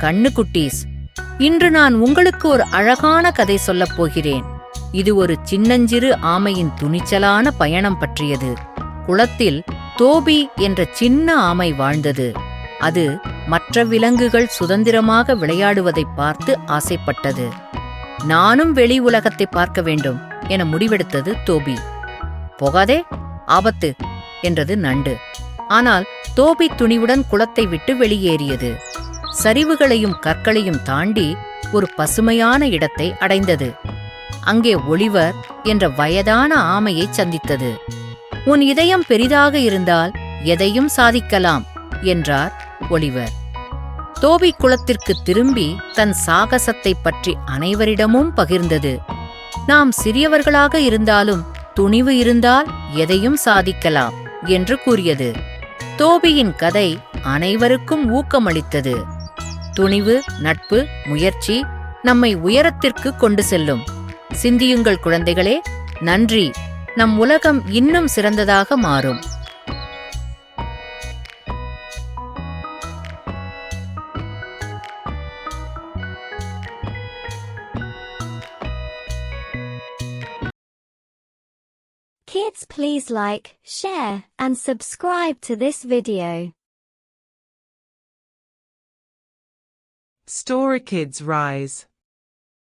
கண்ணுக்குட்டீஸ். இன்று நான் உங்களுக்கு ஒரு அழகான கதை சொல்லப் போகிறேன். இது ஒரு சின்னஞ்சிறு ஆமையின் துணிச்சலான பயணம் பற்றியது. குளத்தில் தோபி என்ற சின்ன ஆமை வாழ்ந்தது. அது மற்ற விலங்குகள் சுதந்திரமாக விளையாடுவதைப் பார்த்து ஆசைப்பட்டது. நானும் வெளி உலகத்தை பார்க்க வேண்டும் என முடிவெடுத்தது தோபி. போகாதே ஆபத்து என்றது நண்டு. ஆனால் தோபி துணிவுடன் குளத்தை விட்டு வெளியேறியது. சரிவுகளையும் கற்களையும் தாண்டி ஒரு பசுமையான இடத்தை அடைந்தது. அங்கே ஒளிவர் என்ற வயதான ஆமையை சந்தித்தது. உன் இதயம் பெரிதாக இருந்தால் எதையும் சாதிக்கலாம் என்றார் ஒளிவர். தோபி குளத்திற்கு திரும்பி தன் சாகசத்தைப் பற்றி அனைவரிடமும் பகிர்ந்தது. நாம் சிறியவர்களாக இருந்தாலும் துணிவு இருந்தால் எதையும் சாதிக்கலாம் என்று கூறியது. தோபியின் கதை அனைவருக்கும் ஊக்கமளித்தது. துணிவு நட்பு முயற்சி நம்மை உயரத்திற்கு கொண்டு செல்லும். சிந்தியுங்கள் குழந்தைகளே நன்றி. நம் உலகம் இன்னும் சிறந்ததாக மாறும். Kids please like, share and subscribe to this video. Story Kids Rise